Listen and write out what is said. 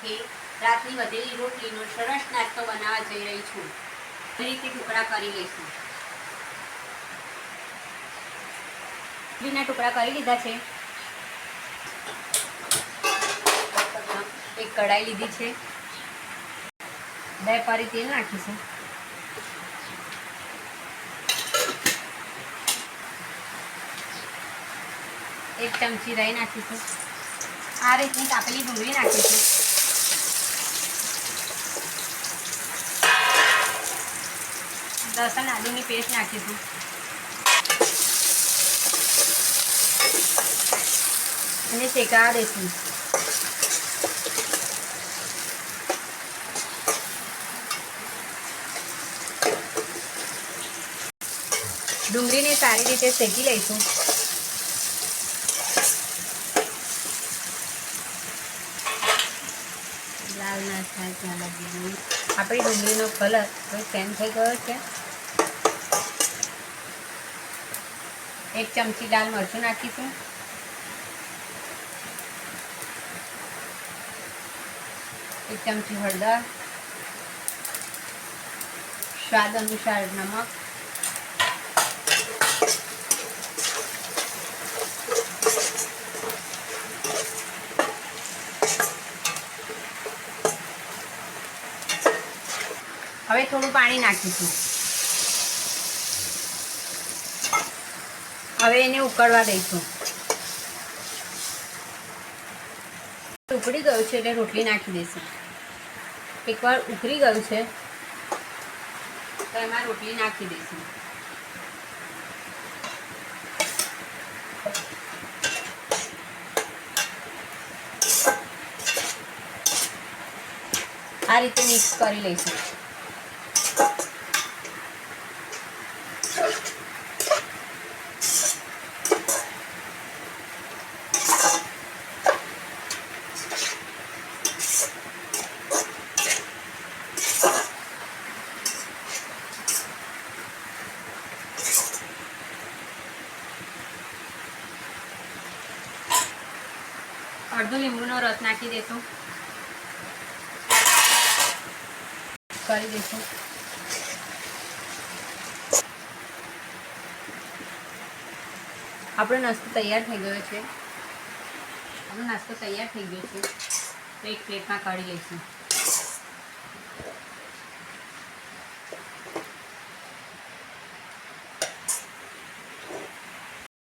સાથે રાતની વધેલી રોટલીનો સરસ નાસ્તો બનાવવા જઈ રહી છું. એ ટુકડા કરી લઈશું. રોટલીના ટુકડા કરી લીધા છે. એક કઢાઈ લીધી છે. બે પારી તેલ નાખીશું. એક ચમચી રહી નાખીશું. આ રીતની કાપેલી ડુંગળી નાખીશું લસણ આદુની પેસ્ટ નાખીશું અને શેકાવા દઈશું ડુંગળીને સારી રીતે શેકી લઈશું. લાલ ના થાય ત્યાં લગી આપણી ડુંગળીનો કલર કોઈ સેમ થઈ ગયો છે. એક ચમચી લાલ મરચું નાખીશું. એક ચમચી હળદર. સ્વાદ અનુસાર નમક. હવે થોડું પાણી નાખીશું. હવે એને ઉકળવા દઈશું. ઉકળી ગયું છે એટલે રોટલી નાખી દઈશું. એકવાર ઉકળી ગયું છે, તો એમાં રોટલી નાખી દઈશું. આ રીતે મિક્સ કરી લઈશું. અડધો લીંબુનો રસ નાખી દઈશું કરી દઈશું આપણો નાસ્તો તૈયાર થઈ ગયો છે. આપણો નાસ્તો તૈયાર થઈ ગયો છે. તો એક પ્લેટમાં કાઢી લઈશું.